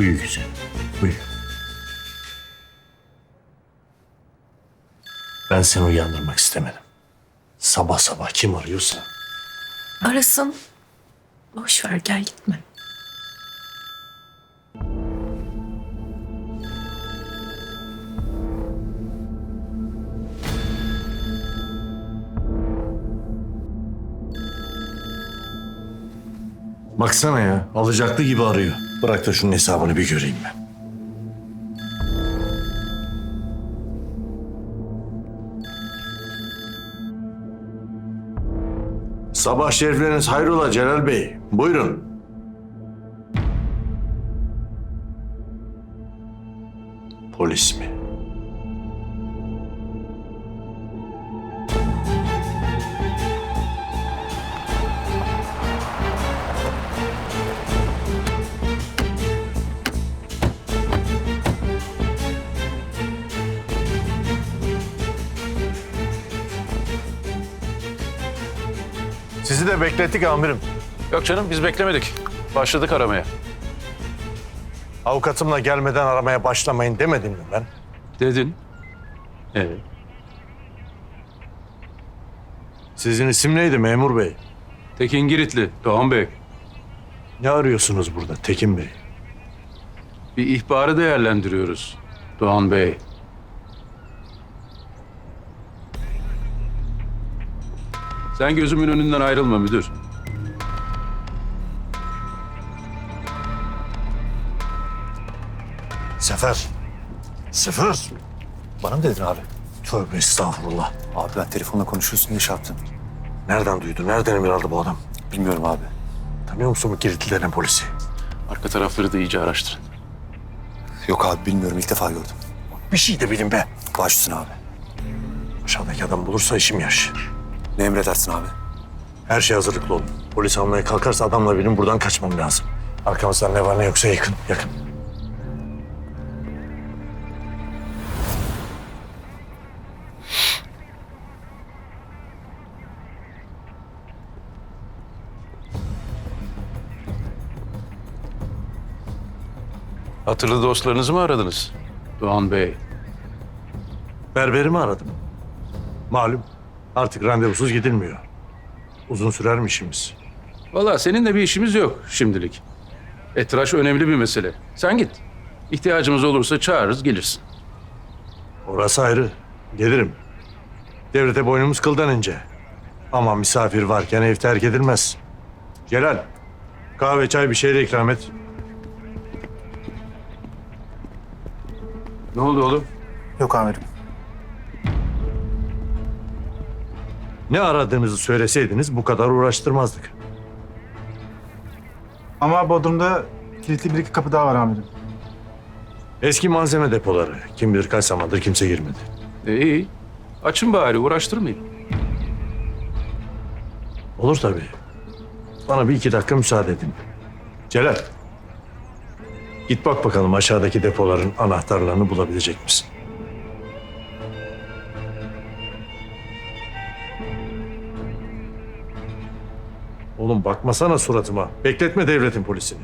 Uyu güzel. Uyu. Ben seni uyandırmak istemedim. Sabah sabah kim arıyorsa Arasın. Boş ver gel gitme. Baksana ya alacaklı gibi arıyor. Bırak da şunun hesabını bir göreyim ben. Sabah şerifleriniz hayrola Celal Bey. Buyurun. Polis mi? Sizi beklettik amirim. Yok canım biz beklemedik. Başladık aramaya. Avukatımla gelmeden aramaya başlamayın demedim mi ben? Dedin. Evet. Sizin isim neydi memur bey? Tekin Giritli, Doğan Bey. Ne arıyorsunuz burada Tekin Bey? Bir ihbarı değerlendiriyoruz. Doğan Bey. Sen gözümün önünden ayrılma müdür. Sefer. Sefer. Bana mı dedin abi? Tövbe estağfurullah. Abi ben telefonla konuşuyorsun diye şey yaptım. Nereden duydu? Nereden emir aldı bu adam? Bilmiyorum abi. Tanıyor musun bu Giritlilerin polisi? Arka tarafları da iyice araştırın. Yok abi bilmiyorum ilk defa gördüm. Bir şey de bilin be. Baş üstüne abi. Aşağıdaki adam bulursa işim yaş. Ne emredersin abi? Her şey hazırlıklı olun. Polis almaya kalkarsa adamla benim buradan kaçmam lazım. Arkamızdan ne var ne yoksa yakın, yakın. Hatırlı dostlarınızı mı aradınız? Doğan Bey. Berberimi aradım. Malum artık randevusuz gidilmiyor. Uzun sürer mi işimiz? Vallahi seninle bir işimiz yok şimdilik. E tıraş önemli bir mesele. Sen git. İhtiyacımız olursa çağırırız gelirsin. Orası ayrı. Gelirim. Devlete boynumuz kıldan ince. Ama misafir varken ev terk edilmez. Celal, kahve çay bir şeyle ikram et. Ne oldu oğlum? Yok amirim. Ne aradığınızı söyleseydiniz bu kadar uğraştırmazdık. Ama Bodrum'da kilitli bir iki kapı daha var amirim. Eski malzeme depoları. Kim bilir kaç zamandır kimse girmedi. E, iyi. Açın bari uğraştırmayın. Olur tabii. Bana bir iki dakika müsaade edin. Celal. Git bak bakalım aşağıdaki depoların anahtarlarını bulabilecek misin? Oğlum bakmasana suratıma. Bekletme devletin polisini.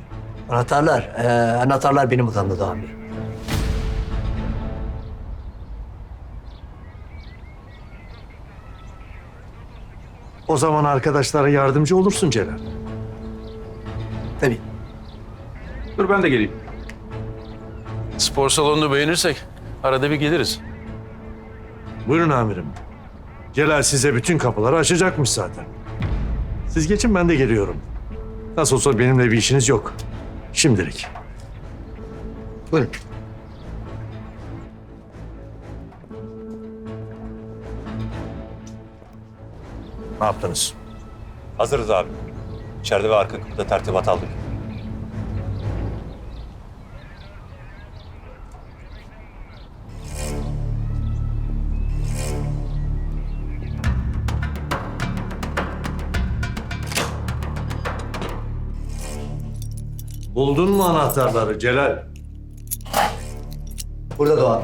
Anahtarlar, ee, anahtarlar benim odamda Doğan Bey. O zaman arkadaşlara yardımcı olursun Celal. Tabii. Dur ben de geleyim. Spor salonunu beğenirsek arada bir geliriz. Buyurun amirim. Celal size bütün kapıları açacakmış zaten. Siz geçin ben de geliyorum. Nasıl olsa benimle bir işiniz yok. Şimdilik. Buyurun. Ne yaptınız? Hazırız abi. İçeride ve arka kapıda tertibat aldık. Buldun mu anahtarları Celal? Burada Doğan.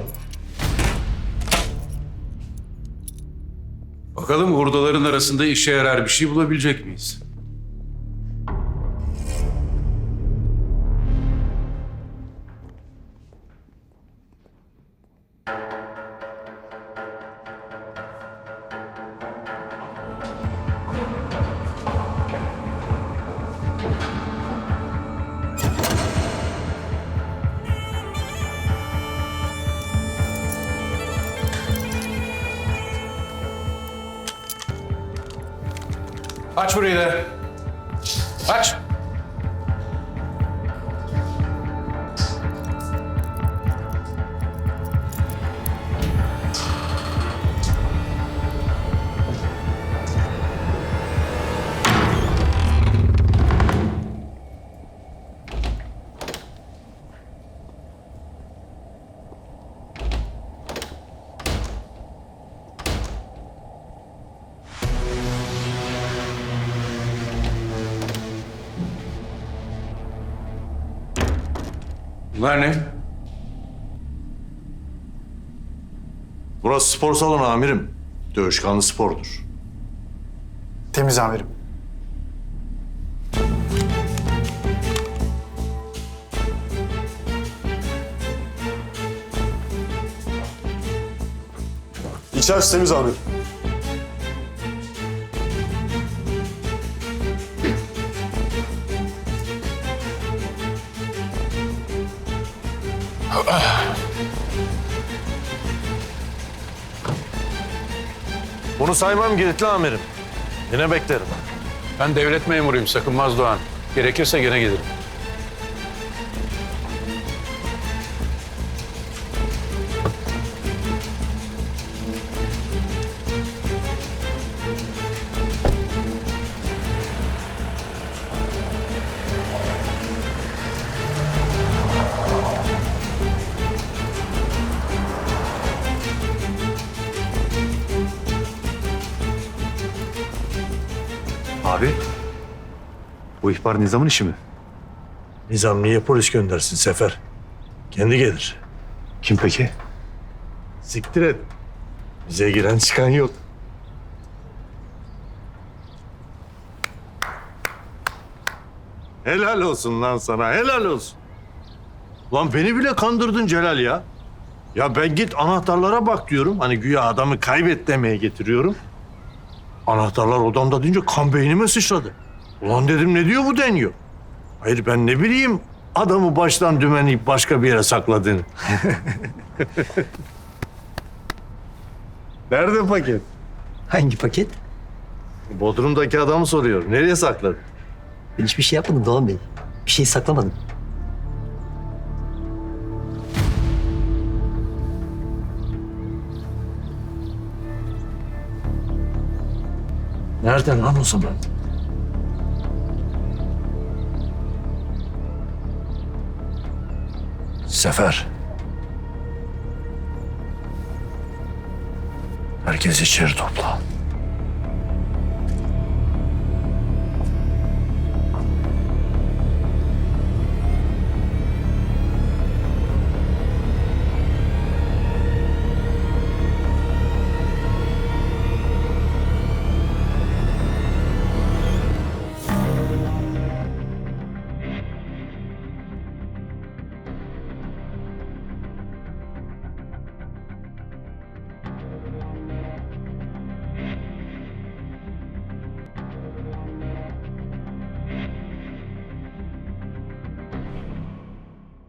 Bakalım hurdaların arasında işe yarar bir şey bulabilecek miyiz? Aç burayı da. Aç. Bunlar ne? Burası spor salonu amirim. Dövüşkanlı spordur. Temiz amirim. İçerisi temiz abi. Bunu saymam Giritli amirim. Yine beklerim. Ben devlet memuruyum sakınmaz Doğan. Gerekirse gene gelirim. Abi. Bu ihbar Nizam'ın işi mi? Nizam niye polis göndersin Sefer? Kendi gelir. Kim peki? Siktir et. Bize giren çıkan yok. Helal olsun lan sana, helal olsun. Lan beni bile kandırdın Celal ya. Ya ben git anahtarlara bak diyorum. Hani güya adamı kaybet demeye getiriyorum. Anahtarlar odamda deyince kan beynime sıçradı. Ulan dedim ne diyor bu deniyor. Hayır ben ne bileyim adamı baştan dümenleyip başka bir yere sakladığını. Nerede paket? Hangi paket? Bodrum'daki adamı soruyor. Nereye sakladın? Ben hiçbir şey yapmadım Doğan Bey. Bir şey saklamadım. Nereden lan o zaman? Sefer. Herkes içeri topla.